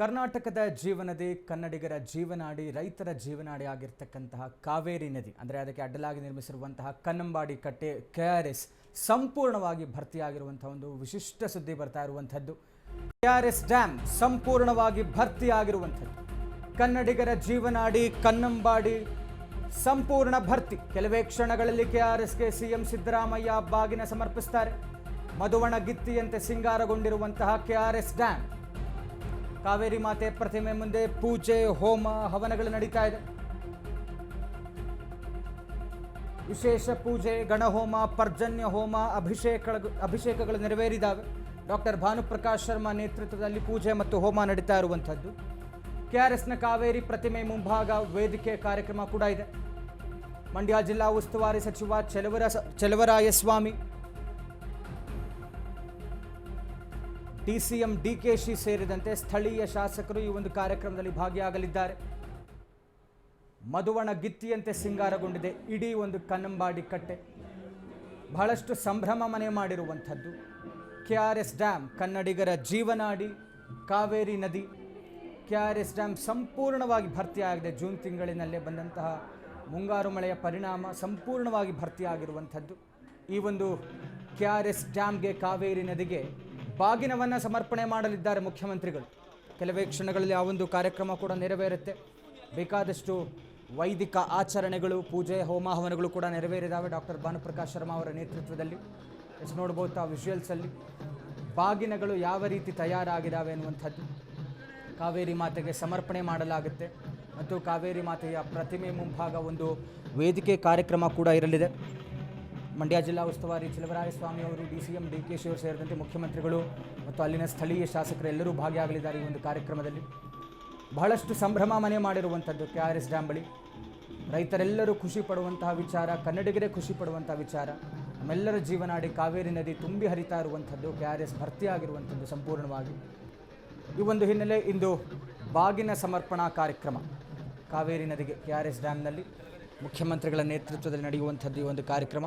ಕರ್ನಾಟಕದ ಜೀವನದಿ ಕನ್ನಡಿಗರ ಜೀವನಾಡಿ, ರೈತರ ಜೀವನಾಡಿ ಆಗಿರ್ತಕ್ಕಂತಹ ಕಾವೇರಿ ನದಿ, ಅಂದರೆ ಅದಕ್ಕೆ ಅಡ್ಡಲಾಗಿ ನಿರ್ಮಿಸಿರುವಂತಹ ಕನ್ನಂಬಾಡಿ ಕಟ್ಟೆ ಕೆ ಆರ್ ಎಸ್ ಸಂಪೂರ್ಣವಾಗಿ ಭರ್ತಿಯಾಗಿರುವಂತಹ ಒಂದು ವಿಶಿಷ್ಟ ಸುದ್ದಿ ಬರ್ತಾ ಇರುವಂಥದ್ದು. ಕೆ ಆರ್ ಎಸ್ ಡ್ಯಾಮ್ ಸಂಪೂರ್ಣವಾಗಿ ಭರ್ತಿಯಾಗಿರುವಂಥದ್ದು. ಕನ್ನಡಿಗರ ಜೀವನಾಡಿ, ಕನ್ನಂಬಾಡಿ ಸಂಪೂರ್ಣ ಭರ್ತಿ. ಕೆಲವೇ ಕ್ಷಣಗಳಲ್ಲಿ ಕೆ ಆರ್ ಎಸ್ಗೆ ಸಿಎಂ ಸಿದ್ದರಾಮಯ್ಯ ಬಾಗಿನ ಸಮರ್ಪಿಸ್ತಾರೆ. ಮಧುವಣ ಗಿತ್ತಿಯಂತೆ ಸಿಂಗಾರಗೊಂಡಿರುವಂತಹ K R S dam Kaveri ಮಾತೆ ಪ್ರತಿಮೆ ಮುಂದೆ ಪೂಜೆ, ಹೋಮ, ಹವನಗಳು ನಡೀತಾ ಇದೆ. ವಿಶೇಷ ಪೂಜೆ, ಗಣಹೋಮ, ಪರ್ಜನ್ಯ ಹೋಮ ಅಭಿಷೇಕ ಅಭಿಷೇಕಗಳು ನೆರವೇರಿದಾವೆ. ಡಾಕ್ಟರ್ ಭಾನುಪ್ರಕಾಶ್ ಶರ್ಮಾ ನೇತೃತ್ವದಲ್ಲಿ ಪೂಜೆ ಮತ್ತು ಹೋಮ ನಡೀತಾ ಇರುವಂಥದ್ದು. ಕೆ ಆರ್ ಎಸ್ನ ಕಾವೇರಿ ಪ್ರತಿಮೆ ಮುಂಭಾಗ ವೇದಿಕೆ ಕಾರ್ಯಕ್ರಮ ಕೂಡ ಇದೆ. ಮಂಡ್ಯ ಜಿಲ್ಲಾ ಉಸ್ತುವಾರಿ ಸಚಿವ ಚೆಲುವರ ಚೆಲುವರಾಯಸ್ವಾಮಿ ಡಿಸಿಎಂ ಡಿಕೆಶಿ ಸೇರಿದಂತೆ ಸ್ಥಳೀಯ ಶಾಸಕರು ಈ ಒಂದು ಕಾರ್ಯಕ್ರಮದಲ್ಲಿ ಭಾಗಿಯಾಗಲಿದ್ದಾರೆ. ಮಧುವಣ ಗಿತ್ತಿಯಂತೆ ಸಿಂಗಾರಗೊಂಡಿದೆ. ಇಡೀ ಒಂದು ಕನ್ನಂಬಾಡಿ ಕಟ್ಟೆ. ಬಹಳಷ್ಟು ಸಂಭ್ರಮ ಮನೆ ಮಾಡಿರುವಂಥದ್ದು. ಕೆ ಆರ್ ಎಸ್ ಡ್ಯಾಮ್ ಕನ್ನಡಿಗರ ಜೀವನಾಡಿ, ಕಾವೇರಿ ನದಿ. ಕೆ ಆರ್ ಎಸ್ ಡ್ಯಾಮ್ ಸಂಪೂರ್ಣವಾಗಿ ಭರ್ತಿಯಾಗಿದೆ. ಜೂನ್ ತಿಂಗಳಿನಲ್ಲೇ ಬಂದಂತಹ ಮುಂಗಾರು ಮಳೆಯ ಪರಿಣಾಮ ಸಂಪೂರ್ಣವಾಗಿ ಭರ್ತಿಯಾಗಿರುವಂಥದ್ದು. ಈ ಒಂದು ಕೆ ಆರ್ ಎಸ್ ಡ್ಯಾಮ್ಗೆ, ಕಾವೇರಿ ನದಿಗೆ ಬಾಗಿನವನ್ನು ಸಮರ್ಪಣೆ ಮಾಡಲಿದ್ದಾರೆ ಮುಖ್ಯಮಂತ್ರಿಗಳು. ಕೆಲವೇ ಕ್ಷಣಗಳಲ್ಲಿ ಆ ಒಂದು ಕಾರ್ಯಕ್ರಮ ಕೂಡ ನೆರವೇರುತ್ತೆ. ಬೇಕಾದಷ್ಟು ವೈದಿಕ ಆಚರಣೆಗಳು, ಪೂಜೆ ಹೋಮ ಹವನಗಳು ಕೂಡ ನೆರವೇರಿದ್ದಾವೆ ಡಾಕ್ಟರ್ ಭಾನುಪ್ರಕಾಶ್ ಶರ್ಮಾ ಅವರ ನೇತೃತ್ವದಲ್ಲಿ. ಎಷ್ಟು ನೋಡ್ಬೋದು ಆ ವಿಷುವಲ್ಸಲ್ಲಿ ಬಾಗಿನಗಳು ಯಾವ ರೀತಿ ತಯಾರಾಗಿದ್ದಾವೆ ಅನ್ನುವಂಥದ್ದು. ಕಾವೇರಿ ಮಾತೆಗೆ ಸಮರ್ಪಣೆ ಮಾಡಲಾಗುತ್ತೆ. ಮತ್ತು ಕಾವೇರಿ ಮಾತೆಯ ಪ್ರತಿಮೆ ಮುಂಭಾಗ ಒಂದು ವೇದಿಕೆ ಕಾರ್ಯಕ್ರಮ ಕೂಡ ಇರಲಿದೆ. ಮಂಡ್ಯ ಜಿಲ್ಲಾ ಉಸ್ತುವಾರಿ ಸ್ವಾಮಿ ಅವರು D C M D K Shi ಅವರು ಸೇರಿದಂತೆ ಮುಖ್ಯಮಂತ್ರಿಗಳು ಮತ್ತು ಅಲ್ಲಿನ ಸ್ಥಳೀಯ ಶಾಸಕರೆಲ್ಲರೂ ಭಾಗಿಯಾಗಲಿದ್ದಾರೆ ಈ ಒಂದು ಕಾರ್ಯಕ್ರಮದಲ್ಲಿ. ಬಹಳಷ್ಟು ಸಂಭ್ರಮ ಮನೆ ಮಾಡಿರುವಂಥದ್ದು ಕೆ ಆರ್ ಎಸ್ ಡ್ಯಾಮ್ ಬಳಿ. ರೈತರೆಲ್ಲರೂ ಖುಷಿ ಪಡುವಂತಹ ವಿಚಾರ, ಕನ್ನಡಿಗರೇ ಖುಷಿ ಪಡುವಂಥ ವಿಚಾರ. ನಮ್ಮೆಲ್ಲರ ಜೀವನಾಡಿ ಕಾವೇರಿ ನದಿ ತುಂಬಿ ಹರಿತಾ ಇರುವಂಥದ್ದು ಕೆ ಆರ್ ಎಸ್ ಭರ್ತಿಯಾಗಿರುವಂಥದ್ದು ಸಂಪೂರ್ಣವಾಗಿ. ಈ ಒಂದು ಹಿನ್ನೆಲೆ ಇಂದು ಬಾಗಿನ ಸಮರ್ಪಣಾ ಕಾರ್ಯಕ್ರಮ ಕಾವೇರಿ ನದಿಗೆ ಕೆ ಆರ್ ಎಸ್ ಡ್ಯಾಮ್ನಲ್ಲಿ ಮುಖ್ಯಮಂತ್ರಿಗಳ ನೇತೃತ್ವದಲ್ಲಿ ನಡೆಯುವಂಥದ್ದು ಈ ಒಂದು ಕಾರ್ಯಕ್ರಮ.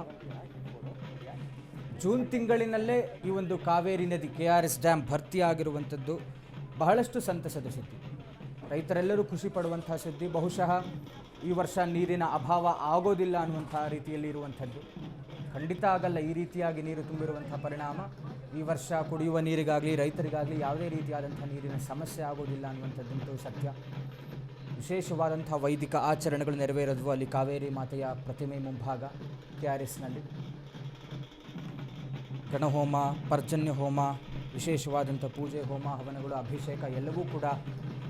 ಜೂನ್ ತಿಂಗಳಿನಲ್ಲೇ ಈ ಒಂದು ಕಾವೇರಿ ನದಿ ಕೆ ಆರ್ ಎಸ್ ಡ್ಯಾಮ್ ಭರ್ತಿಯಾಗಿರುವಂಥದ್ದು ಬಹಳಷ್ಟು ಸಂತಸದ ಸುದ್ದಿ ರೈತರೆಲ್ಲರೂ ಖುಷಿ ಪಡುವಂತಹ ಸುದ್ದಿ, ಬಹುಶಃ ಈ ವರ್ಷ ನೀರಿನ ಅಭಾವ ಆಗೋದಿಲ್ಲ ಅನ್ನುವಂಥ ರೀತಿಯಲ್ಲಿ ಇರುವಂಥದ್ದು. ಖಂಡಿತ ಆಗಲ್ಲ, ಈ ರೀತಿಯಾಗಿ ನೀರು ತುಂಬಿರುವಂಥ ಪರಿಣಾಮ. ಈ ವರ್ಷ ಕುಡಿಯುವ ನೀರಿಗಾಗಲಿ, ರೈತರಿಗಾಗಲಿ ಯಾವುದೇ ರೀತಿಯಾದಂಥ ನೀರಿನ ಸಮಸ್ಯೆ ಆಗೋದಿಲ್ಲ ಅನ್ನುವಂಥದ್ದಂತೂ ಸತ್ಯ. ವಿಶೇಷವಾದಂಥ ವೈದಿಕ ಆಚರಣೆಗಳು ನೆರವೇರಿದ್ವು ಅಲ್ಲಿ ಕಾವೇರಿ ಮಾತೆಯ ಪ್ರತಿಮೆ ಮುಂಭಾಗ ಕೆ ಆರ್ ಎಸ್ನಲ್ಲಿ ಗಣಹೋಮ, ಪರ್ಜನ್ಯ ಹೋಮ, ವಿಶೇಷವಾದಂಥ ಪೂಜೆ, ಹೋಮ, ಹವನಗಳು, ಅಭಿಷೇಕ ಎಲ್ಲವೂ ಕೂಡ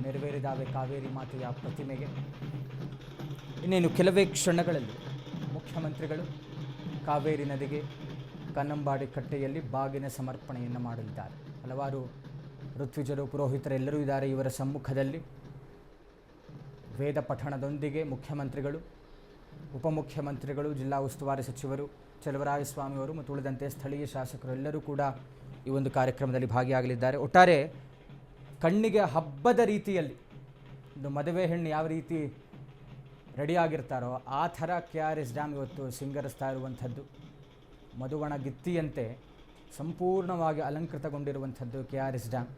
ನೆರವೇರಿದಾವೆ ಕಾವೇರಿ ಮಾತೆಯ ಪ್ರತಿಮೆಗೆ. ಇನ್ನೇನು ಕೆಲವೇ ಕ್ಷಣಗಳಲ್ಲಿ ಮುಖ್ಯಮಂತ್ರಿಗಳು ಕಾವೇರಿ ನದಿಗೆ ಕನ್ನಂಬಾಡಿ ಕಟ್ಟೆಯಲ್ಲಿ ಬಾಗಿನ ಸಮರ್ಪಣೆಯನ್ನು ಮಾಡಲಿದ್ದಾರೆ. ಹಲವಾರು ಋತ್ವಿಜರು, ಪುರೋಹಿತರೆಲ್ಲರೂ ಇದ್ದಾರೆ ಇವರ ಸಮ್ಮುಖದಲ್ಲಿ. ವೇದ ಪಠಣದೊಂದಿಗೆ ಮುಖ್ಯಮಂತ್ರಿಗಳು, ಉಪಮುಖ್ಯಮಂತ್ರಿಗಳು, ಜಿಲ್ಲಾ ಉಸ್ತುವಾರಿ ಸಚಿವರು, ಚಲವರಾಯಸ್ವಾಮಿಯವರು ಮತ್ತು ಉಳಿದಂತೆ ಸ್ಥಳೀಯ ಶಾಸಕರು ಎಲ್ಲರೂ ಕೂಡ ಈ ಒಂದು ಕಾರ್ಯಕ್ರಮದಲ್ಲಿ ಭಾಗಿಯಾಗಲಿದ್ದಾರೆ. ಒಟ್ಟಾರೆ ಕಣ್ಣಿಗೆ ಹಬ್ಬದ ರೀತಿಯಲ್ಲಿ ಒಂದು ಮದುವೆ ಹೆಣ್ಣು ಯಾವ ರೀತಿ ರೆಡಿಯಾಗಿರ್ತಾರೋ ಆ ಥರ ಕೆ ಆರ್ ಎಸ್ ಡ್ಯಾಮ್ ಇವತ್ತು ಸಿಂಗರಿಸ್ತಾ ಇರುವಂಥದ್ದು. ಮಧುವಣ ಗಿತ್ತಿಯಂತೆ ಸಂಪೂರ್ಣವಾಗಿ ಅಲಂಕೃತಗೊಂಡಿರುವಂಥದ್ದು ಕೆ ಆರ್ ಎಸ್ ಡ್ಯಾಮ್.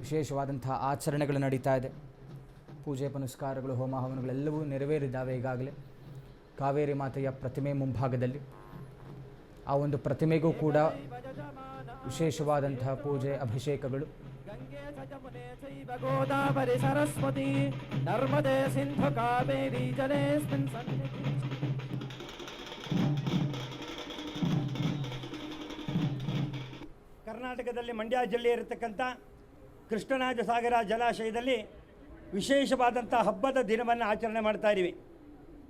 ವಿಶೇಷವಾದಂತಹ ಆಚರಣೆಗಳು ನಡೀತಾ ಇದೆ. ಪೂಜೆ ಪುನಸ್ಕಾರಗಳು ಹೋಮ ಹವನಗಳೆಲ್ಲವೂ ನೆರವೇರಿದ್ದಾವೆ ಈಗಾಗಲೇ. ಕಾವೇರಿ ಮಾತೆಯ ಪ್ರತಿಮೆ ಮುಂಭಾಗದಲ್ಲಿ. ಆ ಒಂದು ಪ್ರತಿಮೆಗೂ ಕೂಡ ವಿಶೇಷವಾದಂತಹ ಪೂಜೆ ಅಭಿಷೇಕಗಳು. ಗೋದಾವರಿ ಸರಸ್ವತಿ, ನರ್ಮದೆ ಸಿಂಧು ಕಾವೇರಿ ಕರ್ನಾಟಕದಲ್ಲಿ ಮಂಡ್ಯ ಜಿಲ್ಲೆ ಇರತಕ್ಕಂಥ ಕೃಷ್ಣರಾಜ ಸಾಗರ ಜಲಾಶಯದಲ್ಲಿ ವಿಶೇಷವಾದಂಥ ಹಬ್ಬದ ದಿನವನ್ನು ಆಚರಣೆ ಮಾಡ್ತಾ ಇದ್ದೀವಿ.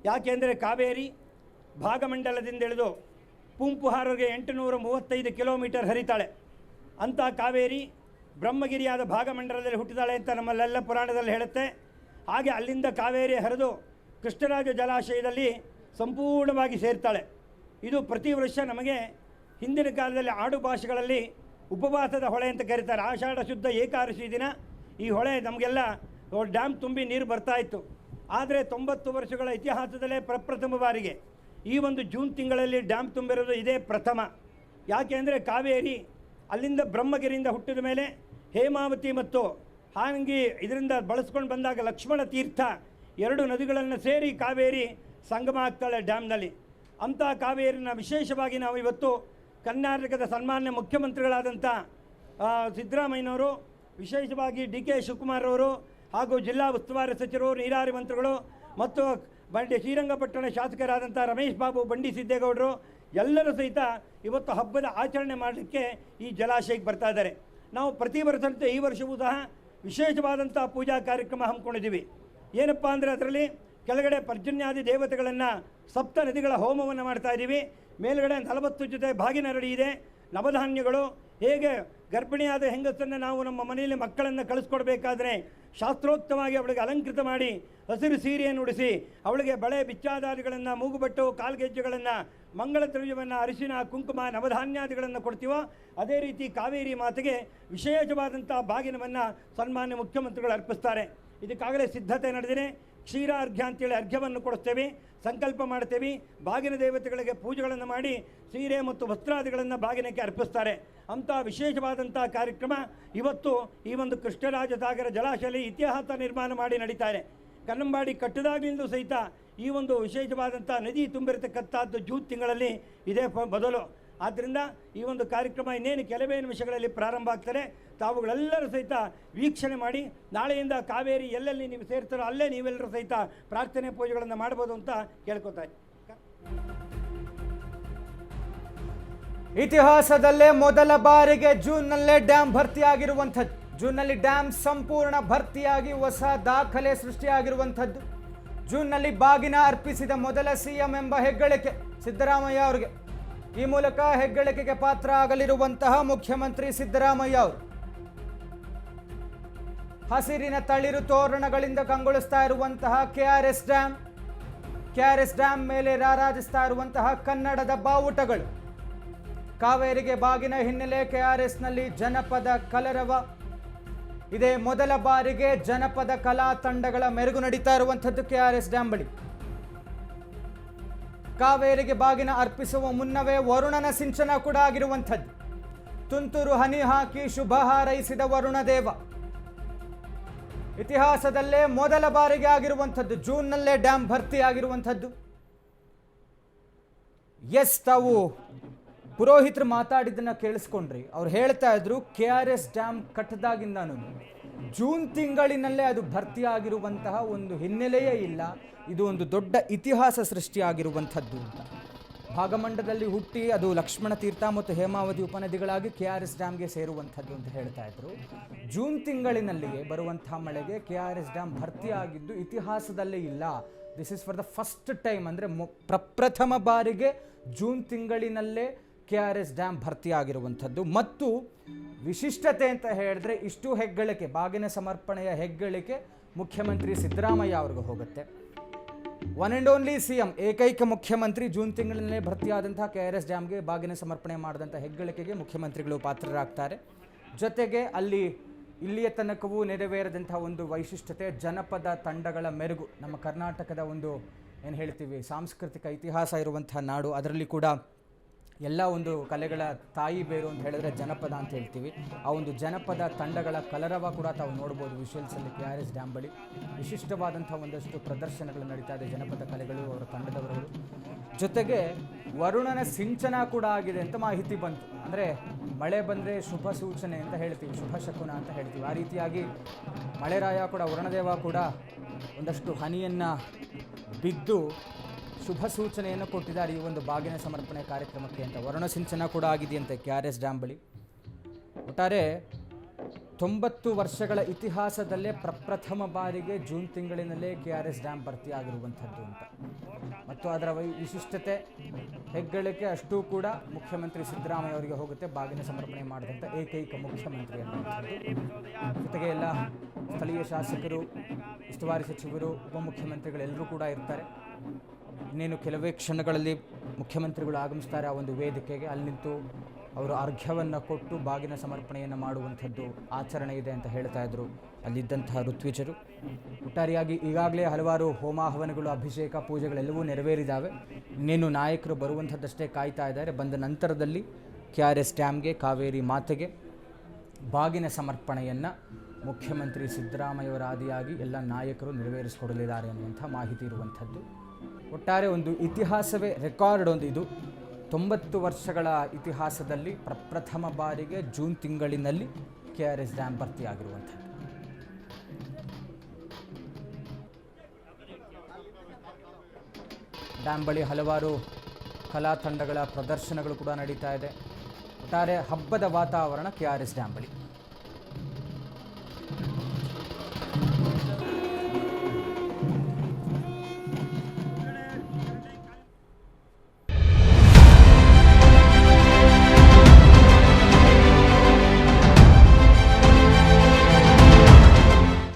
ಯಾಕೆಂದರೆ ಕಾವೇರಿ ಭಾಗಮಂಡಲದಿಂದ ಇಳಿದು ಪುಂಪುಹಾರರಿಗೆ ಎಂಟುನೂರ ಮೂವತ್ತೈದು ಕಿಲೋಮೀಟರ್ ಹರಿತಾಳೆ. ಅಂಥ ಕಾವೇರಿ ಬ್ರಹ್ಮಗಿರಿಯಾದ ಭಾಗಮಂಡಲದಲ್ಲಿ ಹುಟ್ಟಿದಾಳೆ ಅಂತ ನಮ್ಮಲ್ಲೆಲ್ಲ ಪುರಾಣದಲ್ಲಿ ಹೇಳುತ್ತೆ. ಹಾಗೆ ಅಲ್ಲಿಂದ ಕಾವೇರಿ ಹರಿದು ಕೃಷ್ಣರಾಜ ಜಲಾಶಯದಲ್ಲಿ ಸಂಪೂರ್ಣವಾಗಿ ಸೇರ್ತಾಳೆ. ಇದು ಪ್ರತಿ ವರ್ಷ ನಮಗೆ ಹಿಂದಿನ ಕಾಲದಲ್ಲಿ ಆಡು ಭಾಷೆಗಳಲ್ಲಿ ಉಪವಾಸದ ಹೊಳೆ ಅಂತ ಕರೀತಾರೆ. ಆಷಾಢ ಶುದ್ಧ ಏಕಾದಶಿ ದಿನ ಈ ಹೊಳೆ ನಮಗೆಲ್ಲ ಡ್ಯಾಮ್ ತುಂಬಿ ನೀರು ಬರ್ತಾ ಇತ್ತು. ಆದರೆ ತೊಂಬತ್ತು ವರ್ಷಗಳ ಇತಿಹಾಸದಲ್ಲೇ ಪ್ರಪ್ರಥಮ ಬಾರಿಗೆ ಈ ಒಂದು ಜೂನ್ ತಿಂಗಳಲ್ಲಿ ಡ್ಯಾಮ್ ತುಂಬಿರೋದು ಇದೇ ಪ್ರಥಮ. ಯಾಕೆ ಅಂದರೆ ಕಾವೇರಿ ಅಲ್ಲಿಂದ ಬ್ರಹ್ಮಗಿರಿಯಿಂದ ಹುಟ್ಟಿದ ಮೇಲೆ ಹೇಮಾವತಿ ಮತ್ತು ಹಾಂಗಿ ಇದರಿಂದ ಬಳಸ್ಕೊಂಡು ಬಂದಾಗ ಲಕ್ಷ್ಮಣ ತೀರ್ಥ ಎರಡು ನದಿಗಳನ್ನು ಸೇರಿ ಕಾವೇರಿ ಸಂಗಮ ಆಗ್ತಾಳೆ ಡ್ಯಾಮ್ನಲ್ಲಿ. ಅಂಥ ಕಾವೇರಿನ ವಿಶೇಷವಾಗಿ ನಾವು ಇವತ್ತು ಕರ್ನಾಟಕದ ಸನ್ಮಾನ್ಯ ಮುಖ್ಯಮಂತ್ರಿಗಳಾದಂಥ ಸಿದ್ದರಾಮಯ್ಯನವರು, ವಿಶೇಷವಾಗಿ ಡಿ ಕೆ ಶಿವಕುಮಾರ್ ಅವರು ಹಾಗೂ ಜಿಲ್ಲಾ ಉಸ್ತುವಾರಿ ಸಚಿವರು, ನೀರಾವರಿ ಮಂತ್ರಿಗಳು ಮತ್ತು ಬಂಡಿ ಶ್ರೀರಂಗಪಟ್ಟಣ ಶಾಸಕರಾದಂಥ ರಮೇಶ್ ಬಾಬು, ಬಂಡಿ ಸಿದ್ದೇಗೌಡರು ಎಲ್ಲರೂ ಸಹಿತ ಇವತ್ತು ಹಬ್ಬದ ಆಚರಣೆ ಮಾಡಲಿಕ್ಕೆ ಈ ಜಲಾಶಯಕ್ಕೆ ಬರ್ತಾ ಇದ್ದಾರೆ. ನಾವು ಪ್ರತಿ ವರ್ಷದಂತೆ ಈ ವರ್ಷವೂ ಸಹ ವಿಶೇಷವಾದಂಥ ಪೂಜಾ ಕಾರ್ಯಕ್ರಮ ಹಮ್ಮಿಕೊಂಡಿದ್ದೀವಿ. ಏನಪ್ಪ ಅಂದರೆ ಅದರಲ್ಲಿ ಕೆಳಗಡೆ ಪರ್ಜನ್ಯಾದಿ ದೇವತೆಗಳನ್ನು ಸಪ್ತ ನದಿಗಳ ಹೋಮವನ್ನು ಮಾಡ್ತಾ ಇದ್ದೀವಿ. ಮೇಲುಗಡೆ ನಲವತ್ತು ಜೊತೆ ಬಾಗಿನ ಇದೆ. ನವಧಾನ್ಯಗಳು ಹೇಗೆ ಗರ್ಭಿಣಿಯಾದ ಹೆಂಗಸನ್ನು ನಾವು ನಮ್ಮ ಮನೆಯಲ್ಲಿ ಮಕ್ಕಳನ್ನು ಕಳಿಸ್ಕೊಡ್ಬೇಕಾದ್ರೆ ಶಾಸ್ತ್ರೋಕ್ತವಾಗಿ ಅವಳಿಗೆ ಅಲಂಕೃತ ಮಾಡಿ, ಹಸಿರು ಸೀರೆಯನ್ನು ಉಡಿಸಿ, ಅವಳಿಗೆ ಬಳೆ ಬಿಚ್ಚಾದಾದಿಗಳನ್ನು ಮೂಗುಬಟ್ಟು, ಕಾಲ್ಗೆಜ್ಜೆಗಳನ್ನು, ಮಂಗಳ ದ್ರವ್ಯವನ್ನು ಅರಿಶಿನ, ಕುಂಕುಮ, ನವಧಾನ್ಯಾದಿಗಳನ್ನು ಕೊಡ್ತೀವೋ, ಅದೇ ರೀತಿ ಕಾವೇರಿ ಮಾತೆಗೆ ವಿಶೇಷವಾದಂಥ ಬಾಗಿನವನ್ನು ಸನ್ಮಾನ್ಯ ಮುಖ್ಯಮಂತ್ರಿಗಳು ಅರ್ಪಿಸ್ತಾರೆ. ಇದಕ್ಕಾಗಲೇ ಸಿದ್ಧತೆ ನಡೆದಿದೆ. ಕ್ಷೀರ ಅರ್ಘ್ಯ ಅಂತೇಳಿ ಅರ್ಘ್ಯವನ್ನು ಕೊಡಿಸ್ತೇವೆ, ಸಂಕಲ್ಪ ಮಾಡ್ತೇವೆ, ಬಾಗಿನ ದೇವತೆಗಳಿಗೆ ಪೂಜೆಗಳನ್ನು ಮಾಡಿ ಸೀರೆ ಮತ್ತು ವಸ್ತ್ರಾದಿಗಳನ್ನು ಬಾಗಿನಕ್ಕೆ ಅರ್ಪಿಸ್ತಾರೆ. ಅಂಥ ವಿಶೇಷವಾದಂಥ ಕಾರ್ಯಕ್ರಮ ಇವತ್ತು ಈ ಒಂದು ಕೃಷ್ಣರಾಜ ಸಾಗರ ಜಲಾಶಯಲ್ಲಿ ಇತಿಹಾಸ ನಿರ್ಮಾಣ ಮಾಡಿ ನಡೀತಾರೆ. ಕನ್ನಂಬಾಡಿ ಕಟ್ಟದಾಗಲಿಂದ ಸಹಿತ ಈ ಒಂದು ವಿಶೇಷವಾದಂಥ ನದಿ ತುಂಬಿರತಕ್ಕಂಥದ್ದು ಜೂನ್ ತಿಂಗಳಲ್ಲಿ ಇದೇ ಬದಲು ಆದ್ದರಿಂದ ಈ ಒಂದು ಕಾರ್ಯಕ್ರಮ ಇನ್ನೇನು ಕೆಲವೇ ನಿಮಿಷಗಳಲ್ಲಿ ಪ್ರಾರಂಭ ಆಗ್ತಾರೆ ತಾವುಗಳೆಲ್ಲರೂ ಸಹಿತ ವೀಕ್ಷಣೆ ಮಾಡಿ, ನಾಳೆಯಿಂದ ಕಾವೇರಿ ಎಲ್ಲೆಲ್ಲಿ ನೀವು ಸೇರ್ತಾರೋ ಅಲ್ಲೇ ನೀವೆಲ್ಲರೂ ಸಹಿತ ಪ್ರಾರ್ಥನೆ ಪೂಜೆಗಳನ್ನು ಮಾಡ್ಬೋದು ಅಂತ ಕೇಳ್ಕೊತಾ ಇತಿಹಾಸದಲ್ಲೇ ಮೊದಲ ಬಾರಿಗೆ ಜೂನ್ನಲ್ಲೇ ಡ್ಯಾಮ್ ಭರ್ತಿಯಾಗಿರುವಂಥದ್ದು. ಜೂನ್ನಲ್ಲಿ ಡ್ಯಾಮ್ ಸಂಪೂರ್ಣ ಭರ್ತಿಯಾಗಿ ಹೊಸ ದಾಖಲೆ ಸೃಷ್ಟಿಯಾಗಿರುವಂಥದ್ದು. ಜೂನ್ನಲ್ಲಿ ಬಾಗಿನ ಅರ್ಪಿಸಿದ ಮೊದಲ ಸಿಎಂ ಎಂಬ ಹೆಗ್ಗಳಿಕೆ ಸಿದ್ದರಾಮಯ್ಯ ಅವರಿಗೆ. ಈ ಮೂಲಕ ಹೆಗ್ಗಳಿಕೆಗೆ ಪಾತ್ರ ಆಗಲಿರುವಂತಹ ಮುಖ್ಯಮಂತ್ರಿ ಸಿದ್ದರಾಮಯ್ಯ ಅವರು. ಹಸಿರಿನ ತಳಿರು ತೋರಣಗಳಿಂದ ಕಂಗೊಳಿಸ್ತಾ ಇರುವಂತಹ KRS R S dam K R S dam ಮೇಲೆ ರಾರಾಜಿಸ್ತಾ ಇರುವಂತಹ ಕನ್ನಡದ ಬಾವುಟಗಳು. ಕಾವೇರಿಗೆ ಬಾಗಿನ ಹಿನ್ನೆಲೆ ಕೆಆರ್ಎಸ್ನಲ್ಲಿ ಜನಪದ ಕಲರವ. ಇದೇ ಮೊದಲ ಬಾರಿಗೆ ಜನಪದ ಕಲಾ ತಂಡಗಳ ಮೆರುಗು ನಡೀತಾ ಇರುವಂಥದ್ದು ಕೆಆರ್ಎಸ್ ಡ್ಯಾಂ ಬಳಿ. ಕಾವೇರಿಗೆ ಬಾಗಿನ ಅರ್ಪಿಸುವ ಮುನ್ನವೇ ವರುಣನ ಸಿಂಚನ ಕೂಡ ಆಗಿರುವಂಥದ್ದು. ತುಂತುರು ಹನಿ ಹಾಕಿ ಶುಭ ಹಾರೈಸಿದ ವರುಣದೇವ ಇತಿಹಾಸದಲ್ಲೇ ಮೊದಲ ಬಾರಿಗೆ ಆಗಿರುವಂಥದ್ದು, ಜೂನ್ನಲ್ಲೇ ಡ್ಯಾಮ್ ಭರ್ತಿ ಆಗಿರುವಂಥದ್ದು. ಎಸ್, ತಾವು ಪುರೋಹಿತರು ಮಾತಾಡಿದ್ದನ್ನು ಕೇಳಿಸ್ಕೊಂಡ್ರಿ. ಅವ್ರು ಹೇಳ್ತಾ ಇದ್ರು, ಕೆ ಆರ್ ಎಸ್ ಡ್ಯಾಮ್ ಕಟ್ಟದಾಗಿಂದನೂ ಜೂನ್ ತಿಂಗಳಿನಲ್ಲೇ ಅದು ಭರ್ತಿಯಾಗಿರುವಂತಹ ಒಂದು ಹಿನ್ನೆಲೆಯೇ ಇಲ್ಲ. ಇದು ಒಂದು ದೊಡ್ಡ ಇತಿಹಾಸ ಸೃಷ್ಟಿಯಾಗಿರುವಂಥದ್ದು ಅಂತ. ಭಾಗಮಂಡದಲ್ಲಿ ಹುಟ್ಟಿ ಅದು ಲಕ್ಷ್ಮಣ ತೀರ್ಥ ಮತ್ತು ಹೇಮಾವತಿ ಉಪನದಿಗಳಾಗಿ ಕೆ ಆರ್ ಎಸ್ ಡ್ಯಾಮ್ಗೆ ಸೇರುವಂಥದ್ದು ಅಂತ ಹೇಳ್ತಾ ಇದ್ರು. ಜೂನ್ ತಿಂಗಳಿನಲ್ಲಿಯೇ ಬರುವಂತಹ ಮಳೆಗೆ ಕೆ ಆರ್ ಎಸ್ ಡ್ಯಾಮ್ ಭರ್ತಿಯಾಗಿದ್ದು ಇತಿಹಾಸದಲ್ಲೇ ಇಲ್ಲ. This is for the first time ಅಂದರೆ ಪ್ರಪ್ರಥಮ ಬಾರಿಗೆ ಜೂನ್ ತಿಂಗಳಿನಲ್ಲೇ ಕೆ ಆರ್ ಎಸ್ ಡ್ಯಾಮ್ ಭರ್ತಿಯಾಗಿರುವಂಥದ್ದು. ಮತ್ತು ವಿಶಿಷ್ಟತೆ ಅಂತ ಹೇಳಿದ್ರೆ ಇಷ್ಟು ಹೆಗ್ಗಳಿಕೆ, ಬಾಗಿನ ಸಮರ್ಪಣೆಯ ಹೆಗ್ಗಳಿಕೆ ಮುಖ್ಯಮಂತ್ರಿ ಸಿದ್ದರಾಮಯ್ಯ ಅವ್ರಿಗೆ ಹೋಗುತ್ತೆ. One and only C M, ಏಕೈಕ ಮುಖ್ಯಮಂತ್ರಿ ಜೂನ್ ತಿಂಗಳಿನಲ್ಲೇ ಭರ್ತಿಯಾದಂಥ ಕೆ ಆರ್ ಎಸ್ ಡ್ಯಾಮ್ಗೆ ಬಾಗಿನ ಸಮರ್ಪಣೆ ಮಾಡಿದಂಥ ಹೆಗ್ಗಳಿಕೆಗೆ ಮುಖ್ಯಮಂತ್ರಿಗಳು ಪಾತ್ರರಾಗ್ತಾರೆ. ಜೊತೆಗೆ ಅಲ್ಲಿ ಇಲ್ಲಿಯ ತನಕವೂ ನೆರವೇರದಂತಹ ಒಂದು ವೈಶಿಷ್ಟ್ಯತೆ, ಜನಪದ ತಂಡಗಳ ಮೆರುಗು. ನಮ್ಮ ಕರ್ನಾಟಕದ ಒಂದು, ಏನು ಹೇಳ್ತೀವಿ, ಸಾಂಸ್ಕೃತಿಕ ಇತಿಹಾಸ ಇರುವಂಥ ನಾಡು. ಅದರಲ್ಲಿ ಕೂಡ ಎಲ್ಲ ಒಂದು ಕಲೆಗಳ ತಾಯಿ ಬೇರು ಅಂತ ಹೇಳಿದ್ರೆ ಜನಪದ ಅಂತ ಹೇಳ್ತೀವಿ. ಆ ಒಂದು ಜನಪದ ತಂಡಗಳ ಕಲರವ ಕೂಡ ತಾವು ನೋಡ್ಬೋದು ವಿಷುವಲ್ಸಲ್ಲಿ ಕೆ ಆರ್ ಎಸ್ ಡ್ಯಾಮ್ ಬಳಿ. ವಿಶಿಷ್ಟವಾದಂಥ ಒಂದಷ್ಟು ಪ್ರದರ್ಶನಗಳು ನಡೀತಾ ಇದೆ ಜನಪದ ಕಲೆಗಳು, ಅವರ ತಂಡದವರು ಜೊತೆಗೆ ವರುಣನ ಸಿಂಚನ ಕೂಡ ಆಗಿದೆ ಅಂತ ಮಾಹಿತಿ ಬಂತು. ಅಂದರೆ ಮಳೆ ಬಂದರೆ ಶುಭ ಸೂಚನೆ ಅಂತ ಹೇಳ್ತೀವಿ, ಶುಭ ಶಕುನ ಅಂತ ಹೇಳ್ತೀವಿ. ಆ ರೀತಿಯಾಗಿ ಮಳೆರಾಯ ಕೂಡ, ವರುಣದೇವ ಕೂಡ ಒಂದಷ್ಟು ಹನಿಯನ್ನು ಬಿದ್ದು ಶುಭ ಸೂಚನೆಯನ್ನು ಕೊಟ್ಟಿದ್ದಾರೆ ಈ ಒಂದು ಬಾಗಿನ ಸಮರ್ಪಣೆ ಕಾರ್ಯಕ್ರಮಕ್ಕೆ ಅಂತ. ವರ್ಣಸಿಂಚನ ಕೂಡ ಆಗಿದೆಯಂತೆ ಕೆ ಆರ್ ಎಸ್ ಡ್ಯಾಮ್ ಬಳಿ. ಒಟ್ಟಾರೆ ತೊಂಬತ್ತು ವರ್ಷಗಳ ಇತಿಹಾಸದಲ್ಲೇ ಪ್ರಪ್ರಥಮ ಬಾರಿಗೆ ಜೂನ್ ತಿಂಗಳಿನಲ್ಲೇ ಕೆ ಆರ್ ಎಸ್ ಡ್ಯಾಮ್ ಭರ್ತಿಯಾಗಿರುವಂಥದ್ದು ಅಂತ. ಮತ್ತು ಅದರ ವೈ ವಿಶಿಷ್ಟತೆ ಹೆಗ್ಗಳಿಕೆ ಅಷ್ಟೂ ಕೂಡ ಮುಖ್ಯಮಂತ್ರಿ ಸಿದ್ದರಾಮಯ್ಯ ಅವರಿಗೆ ಹೋಗುತ್ತೆ ಬಾಗಿನ ಸಮರ್ಪಣೆ ಮಾಡಿದಂಥ ಏಕೈಕ ಮುಖ್ಯಮಂತ್ರಿ ಅನ್ನುವಂಥದ್ದು. ಜೊತೆಗೆ ಎಲ್ಲ ಸ್ಥಳೀಯ ಶಾಸಕರು, ಉಸ್ತುವಾರಿ ಸಚಿವರು, ಉಪಮುಖ್ಯಮಂತ್ರಿಗಳೆಲ್ಲರೂ ಕೂಡ ಇರ್ತಾರೆ. ಇನ್ನೇನು ಕೆಲವೇ ಕ್ಷಣಗಳಲ್ಲಿ ಮುಖ್ಯಮಂತ್ರಿಗಳು ಆಗಮಿಸ್ತಾರೆ ಆ ಒಂದು ವೇದಿಕೆಗೆ, ಅಲ್ಲಿ ನಿಂತು ಅವರು ಅರ್ಘ್ಯವನ್ನು ಕೊಟ್ಟು ಬಾಗಿನ ಸಮರ್ಪಣೆಯನ್ನು ಮಾಡುವಂಥದ್ದು ಆಚರಣೆ ಇದೆ ಅಂತ ಹೇಳ್ತಾ ಇದ್ದರು ಅಲ್ಲಿದ್ದಂತಹ ಋತ್ವಿಜರು. ಒಟ್ಟಾರೆಯಾಗಿ ಈಗಾಗಲೇ ಹಲವಾರು ಹೋಮ ಹವನಗಳು ಅಭಿಷೇಕ ಪೂಜೆಗಳೆಲ್ಲವೂ ನೆರವೇರಿದ್ದಾವೆ ಇನ್ನೇನು ನಾಯಕರು ಬರುವಂಥದ್ದಷ್ಟೇ ಕಾಯ್ತಾ ಇದ್ದಾರೆ. ಬಂದ ನಂತರದಲ್ಲಿ ಕೆ ಆರ್ ಎಸ್ ಡ್ಯಾಮ್ಗೆ, ಕಾವೇರಿ ಮಾತೆಗೆ ಬಾಗಿನ ಸಮರ್ಪಣೆಯನ್ನು ಮುಖ್ಯಮಂತ್ರಿ ಸಿದ್ದರಾಮಯ್ಯವರ ಆದಿಯಾಗಿ ಎಲ್ಲ ನಾಯಕರು ನೆರವೇರಿಸಿಕೊಡಲಿದ್ದಾರೆ ಅನ್ನುವಂಥ ಮಾಹಿತಿ ಇರುವಂಥದ್ದು. ಒಟ್ಟಾರೆ ಒಂದು ಇತಿಹಾಸವೇ ರೆಕಾರ್ಡ್ ಒಂದು ಇದು. ತೊಂಬತ್ತು ವರ್ಷಗಳ ಇತಿಹಾಸದಲ್ಲಿ ಪ್ರಪ್ರಥಮ ಬಾರಿಗೆ ಜೂನ್ ತಿಂಗಳಿನಲ್ಲಿ ಕೆ ಆರ್ ಎಸ್ ಡ್ಯಾಮ್ ಭರ್ತಿಯಾಗಿರುವಂಥದ್ದು. ಡ್ಯಾಮ್ ಬಳಿ ಹಲವಾರು ಕಲಾ ತಂಡಗಳ ಪ್ರದರ್ಶನಗಳು ಕೂಡ ನಡೀತಾ ಇದೆ. ಒಟ್ಟಾರೆ ಹಬ್ಬದ ವಾತಾವರಣ ಕೆ ಆರ್ ಎಸ್ ಡ್ಯಾಮ್ ಬಳಿ.